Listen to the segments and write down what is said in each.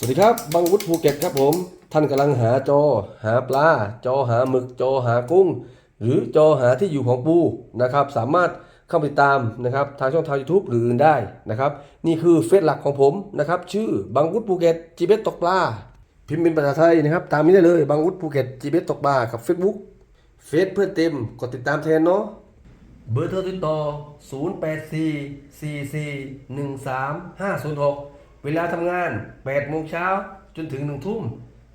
สวัสดีครับบังวุฒิภูเก็ตครับผม ท่านกำลังหาจอหาปลา จอหาหมึก จอหากุ้ง หรือจอหาที่อยู่ของปูนะครับ สามารถเข้าไปตามนะครับ ทางช่องทาง YouTube หรืออื่นได้นะครับ นี่คือเฟซหลักของผมนะครับ ชื่อบังวุฒิภูเก็ตจีเบสตกปลา พิมพ์เป็นภาษาไทยนะครับ ตามนี้ได้เลยบังวุฒิภูเก็ตจีเบสตกปลากับ Facebook เฟซเพื่อนเต็มกดติดตามแทนเนาะเบอร์โทรติดต่อ 084 44 13 506 เวลาทำงาน8โมงเช้าจนถึง1ทุ่ม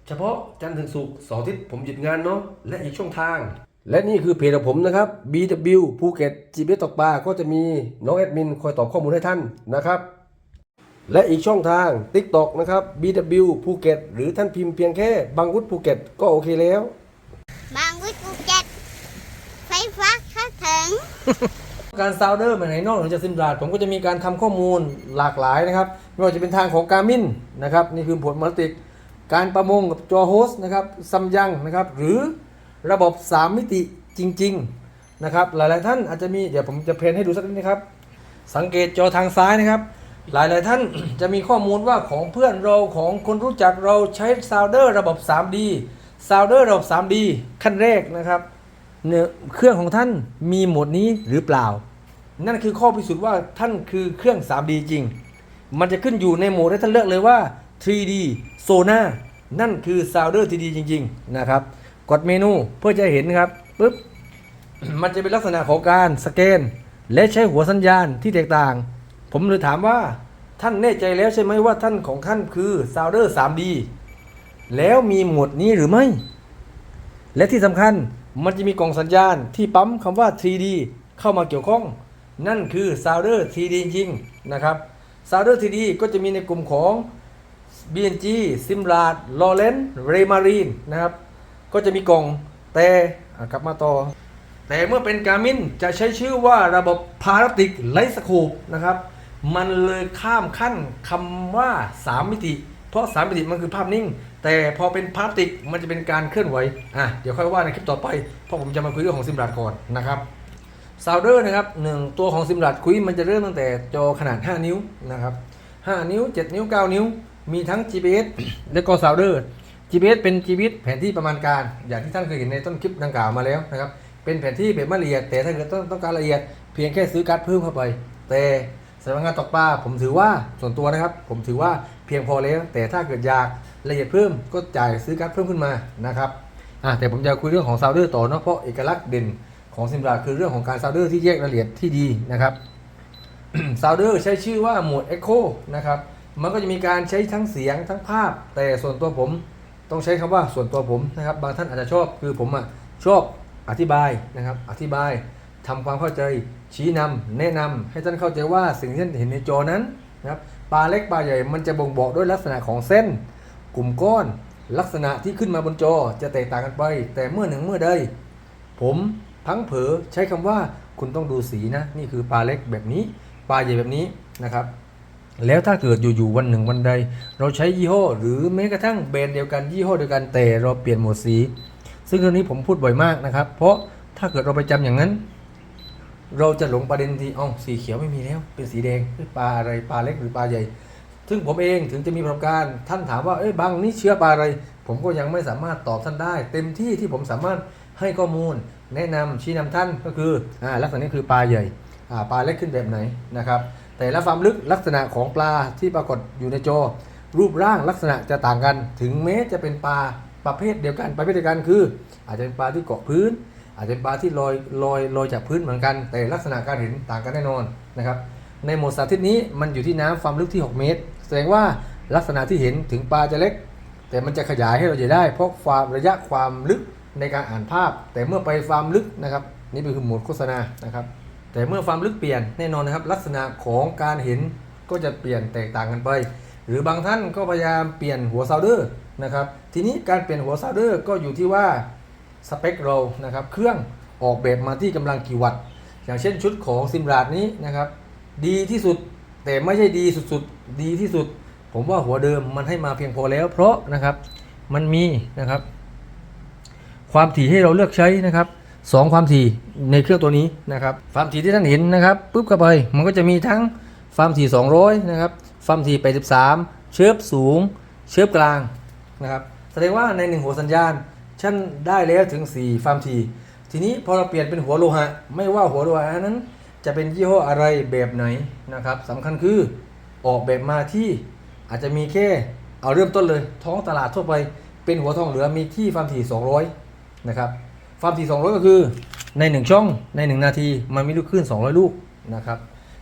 เฉพาะจันทร์ถึงศุกร์เสาร์อาทิตย์ผมหยุดงานเนาะและอีกช่องทาง และนี่คือเพจของผมนะครับ BW ภูเก็ตจีเบตกปลาก็จะมีน้องแอดมินคอยตอบข้อมูลให้ท่านนะครับ และอีกช่องทาง TikTok นะครับ BW ภูเก็ตหรือท่านพิมพ์เพียงแค่บางวุฒิภูเก็ตก็โอเคแล้ว บางวิทย์ภูเก็ตไฟฟ้าเข้าถึง การซาวเดอร์ใหม่นอกเหนือจากซิมราดผมก็จะมีการทำข้อมูลหลากหลายนะครับ ไม่ว่าจะเป็นทางของการมินนะครับนี่คือผลมัลติก การประมงกับจอโฮสนะครับซัมยังนะครับหรือระบบ 3 มิติจริงๆนะครับหลายๆท่านอาจจะมีเดี๋ยวผมจะเพนให้ดูสักนิดนะครับ สังเกตจอทางซ้ายนะครับ หลายๆท่านจะมีข้อมูลว่าของเพื่อนเราของคนรู้จักเราใช้ซาวเดอร์ระบบ 3D ซาวเดอร์ระบบ 3D ขั้นแรกนะครับเนเครื่องของท่านมีโหมดนี้หรือเปล่า นั่นคือข้อพิสูจน์ว่าท่านคือเครื่อง 3D จริง มันจะขึ้นอยู่ในโหมดให้ท่านเลือกเลยว่า 3D Sona นั่นคือ Sounder 3D จริง ๆ นะครับ กดเมนูเพื่อจะเห็นครับปุ๊บมันจะเป็นลักษณะของการสแกน และใช้หัวสัญญาณที่แตกต่าง ผมเลยถามว่าท่านแน่ใจแล้วใช่ไหมว่าท่านของท่านคือ Sounder 3D แล้วมีโหมดนี้หรือไม่ และที่สำคัญมันจะมีกล่องสัญญาณที่ปั๊มคำว่า 3D เข้ามาเกี่ยวข้อง นั่นคือ Sounder 3D จริงๆนะครับ Sounder 3D ก็จะมีในกลุ่มของ BNG Simrad Lawrence Raymarine นะครับ ก็จะมีกล่องแต่กลับมาต่อ แต่เมื่อเป็นการมินจะใช้ชื่อว่าระบบพาราติกไลสโคปนะครับ มันเลยข้ามขั้นคำว่า 3 มิติ เพราะ 3 มิติมันคือภาพนิ่ง แต่พอเป็นพาราติกมันจะเป็นการเคลื่อนไหวอะเดี๋ยวค่อยว่าในคลิปต่อไป เพราะผมจะมาคุยเรื่องของซิมรัดก่อนนะครับ ซาวเดอร์นะครับหนึ่งตัวของซิมรัดคุยมันจะเริ่มตั้งแต่จอขนาด 5 นิ้วนะครับ5นิ้ว 7 นิ้ว 9 นิ้ว มีทั้ง GPS และก็ซาวเดอร์ GPS เป็น GPS แผนที่ประมาณการ อย่างที่ท่านเคยเห็นในต้นคลิปดังกล่าวมาแล้วนะครับเป็นแผนที่แบบไม่ละเอียด แต่ถ้าเกิดต้องต้องการละเอียดเพียงแค่ซื้อการ์ดเพิ่มเข้าไป แต่สำนักงานตกปลาผมถือว่าส่วนตัวนะครับ ผมถือว่าเพียงพอแล้ว แต่ถ้าเกิดอยากละเอียดเพิ่มก็จ่ายซื้อการ์ดเพิ่มขึ้นมานะครับอะแต่ผมจะคุยเรื่องของซาวเดอร์ต่อเนาะเพราะเอกลักษณ์เด่น ของซิมราคือเรื่องของการซาวเดอร์ที่แยกรายละเอียดที่ดีนะครับซาวเดอร์ใช้ชื่อว่าหมวด Echo นะครับ มันก็จะมีการใช้ทั้งเสียงทั้งภาพ แต่ส่วนตัวผมต้องใช้คำว่าส่วนตัวผมนะครับ บางท่านอาจจะชอบคือผมอะชอบอธิบายนะครับ อธิบายทำความเข้าใจชี้นำแนะนำให้ท่านเข้าใจว่าสิ่งที่ท่านเห็นในจอนั้นนะครับปลาเล็กปลาใหญ่มันจะบ่งบอกด้วยลักษณะของเส้น กลุ่มก้อน ลักษณะที่ขึ้นมาบนจอจะแตกต่างกันไป แต่เมื่อหนึ่งเมื่อใดผม พังเผลอใช้คำว่าคุณต้องดูสีนะ นี่คือปลาเล็กแบบนี้ ปลาใหญ่แบบนี้นะครับแล้วถ้าเกิดอยู่ๆวันหนึ่งวันใด เราใช้ยี่ห้อ หรือแม้กระทั่งแบรนด์เดียวกันยี่ห้อเดียวกันแต่เราเปลี่ยนหมดสี ซึ่งเรื่องนี้ผมพูดบ่อยมากนะครับ เพราะถ้าเกิดเราไปจำอย่างนั้น เราจะหลงประเด็นที่อ๋อสีเขียวไม่มีแล้ว เป็นสีแดงปลาอะไรปลาเล็กหรือปลาใหญ่ ซึ่งผมเองถึงจะมีประสบการณ์ท่านถามว่าเอ้ยบางนี่เชื้อปลาอะไร ผมก็ยังไม่สามารถตอบท่านได้ เต็มที่ที่ผมสามารถให้ข้อมูล แนะนำชี้นำท่านก็คืออ่าลักษณะนี้คือปลาใหญ่อ่าปลาเล็กขึ้นแบบไหนนะครับ แต่ละความลึกลักษณะของปลาที่ปรากฏอยู่ในจอ รูปร่างลักษณะจะต่างกัน ถึงแม้จะเป็นปลาประเภทเดียวกันประเภทเดียวกันคือ อาจจะเป็นปลาที่เกาะพื้น อาจจะเป็นปลาที่ลอยลอยลอยจากพื้นเหมือนกัน แต่ลักษณะการเห็นต่างกันแน่นอนนะครับ ในโหมดสาธิตนี้มันอยู่ที่น้ำความลึกที่ 6 เมตร แสดงว่าลักษณะที่เห็นถึงปลาจะเล็ก แต่มันจะขยายให้เราจะได้ เพราะความระยะความลึก ในการอ่านภาพ แต่เมื่อไปความลึกนะครับนี่คือโหมดโฆษณานะครับแต่เมื่อความลึกเปลี่ยนแน่นอนนะครับลักษณะของการเห็นก็จะเปลี่ยนแตกต่างกันไป หรือบางท่านก็พยายามเปลี่ยนหัวซาวเดอร์นะครับทีนี้การเปลี่ยนหัวซาวเดอร์ก็อยู่ที่ว่าสเปคเรานะครับเครื่องออกแบบมาที่กำลังกี่วัตต์อย่างเช่นชุดของซิมราดนี้นะครับดีที่สุดแต่ไม่ใช่ดีสุดๆดีที่สุด ผมว่าหัวเดิมมันให้มาเพียงพอแล้ว เพราะนะครับมันมีนะครับ ความถี่ให้เราเลือกใช้นะครับสองความถี่ในเครื่องตัวนี้นะครับความถี่ที่ท่านเห็นนะครับปุ๊บเข้าไปมันก็จะมีทั้งความถี่ 200 นะครับความถี่83 เชิร์ฟสูง เชิบกลางนะครับแสดงว่าในหนึ่งหัวสัญญาณฉันได้แล้วถึง4ฟามทีทีนี้พอเราเปลี่ยนเป็นหัวโลหะ ไม่ว่าหัวโลหะนั้น จะเป็นยี่ห้ออะไรแบบไหนนะครับสำคัญคือออกแบบมาที่อาจจะมีแค่เอาเริ่มต้นเลย ท้องตลาดทั่วไปเป็นหัวทองเหลือมีที่ฟามที200 นะครับฟามที200 ก็คือใน 1 ช่องใน 1 นาที มันมีลูกคลื่น 200 ลูกนะครับ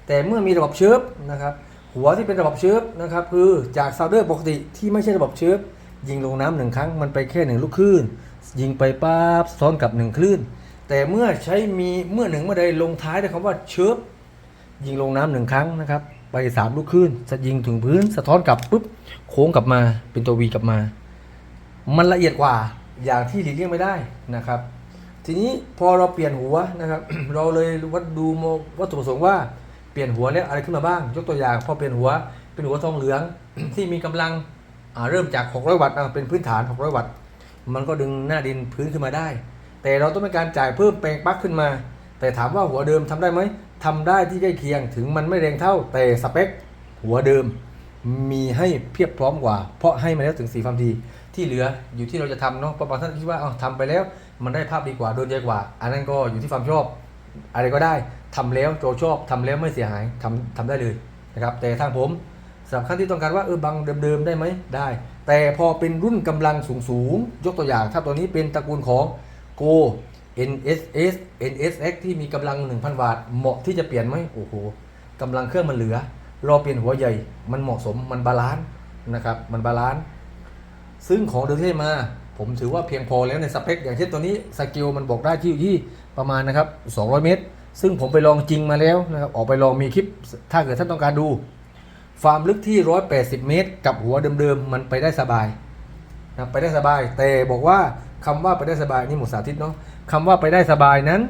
แต่เมื่อมีระบบเชิร์ฟนะครับหัวที่เป็นระบบเชิร์ฟนะครับคือจากซาวเดอร์ปกติที่ไม่ใช่ระบบเชิร์ฟยิงลงน้ำหนึ่งครั้งมันไปแค่หนึ่งลูกคลื่น ยิงไปปั๊บซ้อนกับหนึ่งคลื่น แต่เมื่อใช้มีเมื่อหนึ่งเมื่อใดลงท้ายด้วยคำว่าเชิร์ฟยิงลงน้ำหนึ่งครั้งนะครับไปสามลูกคลื่นจะยิงถึงพื้นสะท้อนกลับปุ๊บโค้งกลับมาเป็นตัววีกลับมา มันละเอียดกว่า อย่างที่หลีกเลี่ยงไม่ได้นะครับ ทีนี้พอเราเปลี่ยนหัวนะครับ เราเลยวัดดูวัตถุประสงค์ว่าเปลี่ยนหัวเนี่ยอะไรขึ้นมาบ้าง ยกตัวอย่างพอเปลี่ยนหัวเป็นหัวทองเหลืองที่มีกำลังเริ่มจาก 600 วัตต์เป็นพื้นฐาน 600 วัตต์ มันก็ดึงหน้าดินพื้นขึ้นมาได้ แต่เราต้องมีการจ่ายเพิ่มแปลงปลั๊กขึ้นมา แต่ถามว่าหัวเดิมทำได้ไหมทำได้ที่ใกล้เคียงถึงมันไม่แรงเท่าแต่สเปคหัวเดิมมีให้เพียบพร้อมกว่า เพราะให้มาแล้วถึง4ฟามที ที่เหลืออยู่ที่เราจะทำเนาะเพระบางท่านคิดว่าเอาทำไปแล้ว มันได้ภาพดีกว่าโดนใจกว่า อันนั้นก็อยู่ที่ความชอบ อะไรก็ได้ทำแล้วโจชอบทำแล้วไม่เสียหายทำทำได้เลยนะครับ แต่ทางผมสำหรับขั้นที่ต้องการว่าเออบางเดิมๆได้ไหมได้ แต่พอเป็นรุ่นกำลังสูงๆยกตัวอย่าง ถ้าตัวนี้เป็นตระกูลของ Go NSS NSX ที่มีกำลัง 1,000 วัตต์เหมาะที่จะเปลี่ยนไหมโอ้โหกำลังเครื่องมันเหลือรอเปลี่ยนหัวใหญ่ มันเหมาะสมมันบาลานซ์นะครับมันบาลานซ์ ซึ่งของเดิมที่ให้มา ผมถือว่าเพียงพอแล้วในสเปค อย่างเช่นตัวนี้สกิลมันบอกได้ที่อยู่ที่ประมาณนะครับ 200 เมตร ซึ่งผมไปลองจริงมาแล้วนะครับออกไปลองมีคลิป ถ้าเกิดท่านต้องการดูฟามลึกที่ 180 เมตร กับหัวเดิมๆมันไปได้สบายนะไปได้สบาย แต่บอกว่าคำว่าไปได้สบายนี่หมดสาธิตเนาะคำว่าไปได้สบายนั้น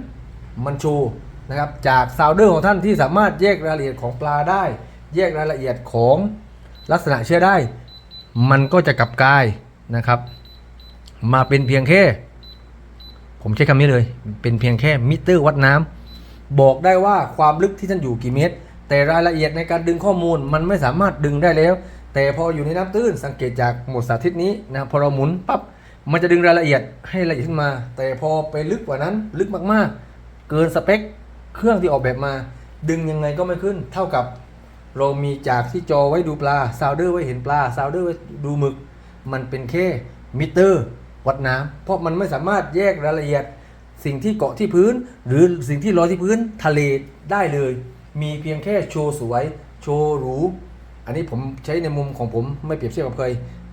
มันโชว์นะครับจากซาวเดอร์ของท่านที่สามารถแยกรายละเอียดของปลาได้ แยกรายละเอียดของลักษณะเชื่อได้ มันก็จะกลับกลายนะครับ มาเป็นเพียงแค่ ผมใช้คำนี้เลย เป็นเพียงแค่มิเตอร์วัดน้ำบอกได้ว่าความลึกที่ท่านอยู่กี่เมตร แต่รายละเอียดในการดึงข้อมูลมันไม่สามารถดึงได้แล้ว แต่พออยู่ในน้ำตื้นสังเกตจากหมดสาธิตนี้นะพอเราหมุนปั๊บมันจะดึงรายละเอียดให้ละเอียดขึ้นมา แต่พอไปลึกกว่านั้นลึกมากๆ เกินสเปคเครื่องที่ออกแบบมา ดึงยังไงก็ไม่ขึ้น เท่ากับ เรามีจากที่จอไว้ดูปลาซาวเดอร์ไว้เห็นปลาซาวเดอร์ไว้ดูหมึก มันเป็นแค่มิเตอร์ วัดน้ำเพราะมันไม่สามารถแยกรายละเอียด สิ่งที่เกาะที่พื้น หรือสิ่งที่ลอยที่พื้นทะเลได้เลย มีเพียงแค่โชว์สวย โชว์หรูอันนี้ผมใช้ในมุมของผมไม่เปรียบเทียบกับใคร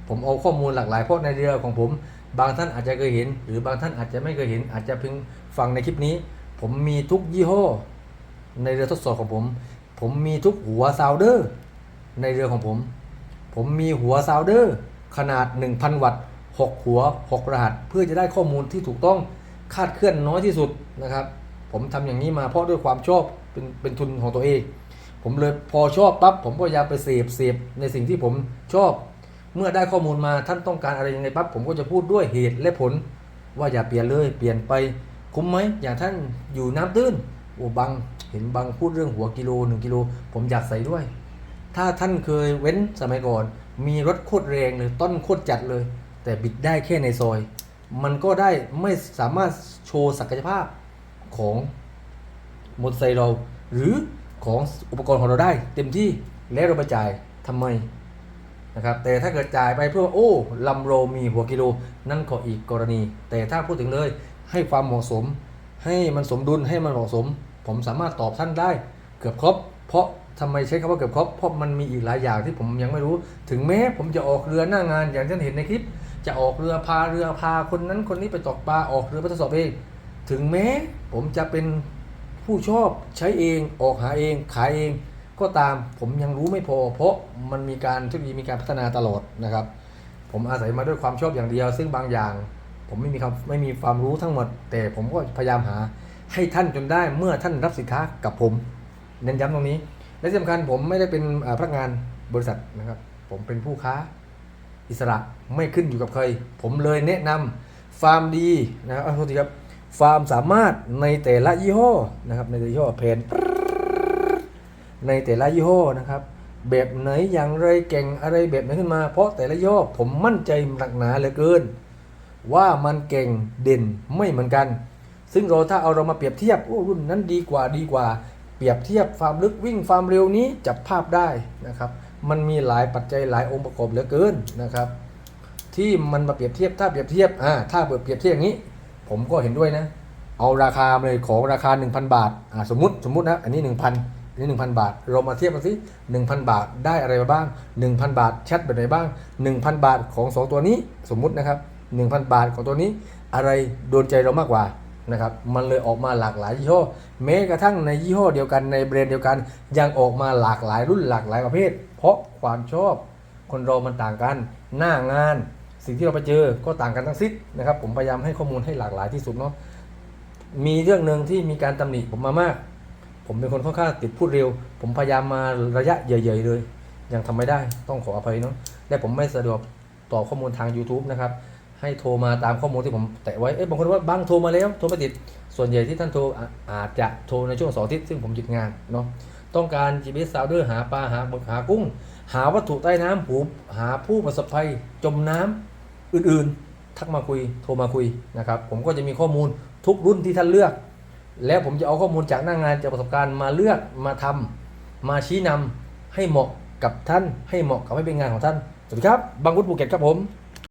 ผมเอาข้อมูลหลากหลายเพราะในเรือของผม บางท่านอาจจะเคยเห็น หรือบางท่านอาจจะไม่เคยเห็น อาจจะเพิ่งฟังในคลิปนี้ ผมมีทุกยี่ห้อ ในเรือทดสอบของผม ผมมีทุกหัวซาวเดอร์ในเรือของผม ผมมีหัวซาวเดอร์ขนาด 1,000 วัตต์ 6 หัว 6 รหัส เพื่อจะได้ข้อมูลที่ถูกต้องคาดเคลื่อนน้อยที่สุดนะครับ ผมทำอย่างนี้มาเพราะด้วยความชอบเป็นเป็นทุนของตัวเอง ผมเลยพอชอบปั๊บผมก็พยายามไปเสพเสพในสิ่งที่ผมชอบ เมื่อได้ข้อมูลมาท่านต้องการอะไรยังไงปั๊บผมก็จะพูดด้วยเหตุและผล ว่าอย่าเปลี่ยนเลย เปลี่ยนไปคุ้มไหมอย่างท่านอยู่น้ำตื้นโอ้บัง เห็นบังพูดเรื่องหัวกิโลหนึ่งกิโล ผมอยากใส่ด้วย ถ้าท่านเคยเว้นสมัยก่อน มีรถโคตรแรงเลยต้นโคตรจัดเลย แต่บิดได้แค่ในซอย มันก็ได้ไม่สามารถโชว์ศักยภาพของมอเตอร์ไซค์เรา หรือของอุปกรณ์ของเราได้ เต็มที่แล้วเราไปจ่ายทำไมนะครับแต่ถ้าเกิดจ่ายไปเพื่อโอ้ลำโรมีหัวกิโล นั่นก็อีกกรณี แต่ถ้าพูดถึงเลยให้ความเหมาะสม ให้มันสมดุลให้มันเหมาะสม ผมสามารถตอบท่านได้เกือบครบ เพราะทำไมใช้คำว่าเกือบครบ เพราะมันมีอีกหลายอย่างที่ผมยังไม่รู้ ถึงแม้ผมจะออกเรือหน้างานอย่างที่ท่านเห็นในคลิป จะออกเรือพาเรือพาคนนั้นคนนี้ไปตกปลาออกเรือไปทดสอบเอง ถึงแม้ผมจะเป็นผู้ชอบใช้เองออกหาเองขายเอง ก็ตามผมยังรู้ไม่พอ เพราะมันมีการเทคโนโลยีมีการพัฒนาตลอดนะครับ ผมอาศัยมาด้วยความชอบอย่างเดียว ซึ่งบางอย่าง ผมไม่มีความไม่มีความรู้ทั้งหมด แต่ผมก็พยายามหา ให้ท่านจนได้เมื่อท่านรับสินค้ากับผม เน้นย้ำตรงนี้ และที่สำคัญผมไม่ได้เป็นพนักงานบริษัทนะครับ ผมเป็นผู้ค้าอิสระไม่ขึ้นอยู่กับใคร ผมเลยแนะนำฟาร์มดีนะครับโทษทีครับฟาร์มสามารถในแต่ละยี่ห้อนะครับ ในแต่ละยี่ห้อเพนในแต่ละยี่ห้อนะครับ แบบไหนอย่างไรเก่งอะไรแบบไหนขึ้นมา เพราะแต่ละย่อผมมั่นใจหนักหนาเหลือเกิน ว่ามันเก่งเด่นไม่เหมือนกัน ซึ่งเราถ้าเอาเรามาเปรียบเทียบโอ้รุ่นนั้นดีกว่าดีกว่า เปรียบเทียบความลึกวิ่งความเร็วนี้จับภาพได้นะครับ มันมีหลายปัจจัยหลายองค์ประกอบเหลือเกินนะครับ ที่มันมาเปรียบเทียบถ้าเปรียบเทียบอ่าถ้าเปรียบเทียบอย่างนี้ ผมก็เห็นด้วยนะ เอาราคามาเลยของราคา 1,000 บาทอ่าสมมติสมมตินะอันนี้ 1,000อันนี้1,000บาท เรามาเทียบกันสิ1,000บาทได้อะไรมาบ้าง1,000บาทแชทแบบไหนบ้าง1,000บาทของ2ตัวนี้สมมุตินะครับ1,000บาทของตัวนี้อะไรโดนใจเรามากกว่า นะครับมันเลยออกมาหลากหลายยี่ห้อแม้กระทั่งในยี่ห้อเดียวกันในแบรนด์เดียวกัน ยังออกมาหลากหลายรุ่นหลากหลายประเภท เพราะความชอบคนเรามันต่างกัน หน้างานสิ่งที่เราไปเจอก็ต่างกันทั้งสิ้นนะครับ ผมพยายามให้ข้อมูลให้หลากหลายที่สุดเนาะมีเรื่องหนึ่งที่มีการตำหนิผมมามาก ผมเป็นคนค่อนข้างติดพูดเร็ว ผมพยายามมาระยะใหญ่ๆเลย ยังทำไม่ได้ต้องขออภัยเนาะและผมไม่สะดวกตอบข้อมูลทาง YouTube นะครับ ให้โทรมาตามข้อมูลที่ผมแตะไว้ เอ้ยบางคนว่าบางโทรมาแล้วโทรไม่ติด ส่วนใหญ่ที่ท่านโทรออาจจะโทรในช่วงเสองอาทิตย์ซึ่งผมหยุดงานเนาะ ต้องการ GPS Sounder หาปลาหาหมึกหากุ้ง หาวัตถุใต้น้ำหูหาผู้ประสบภัยจมน้ำอื่นๆ ทักมาคุยโทรมาคุยนะครับ ผมก็จะมีข้อมูลทุกรุ่นที่ท่านเลือก แล้วผมจะเอาข้อมูลจากหน้างงานจากประสบการณ์มาเลือกมาทำมาชี้นำให้เหมาะกับท่านให้เหมาะกับให้เป็นงานของท่านสวัสดีครับบางวุฒิภูเก็ตครับผม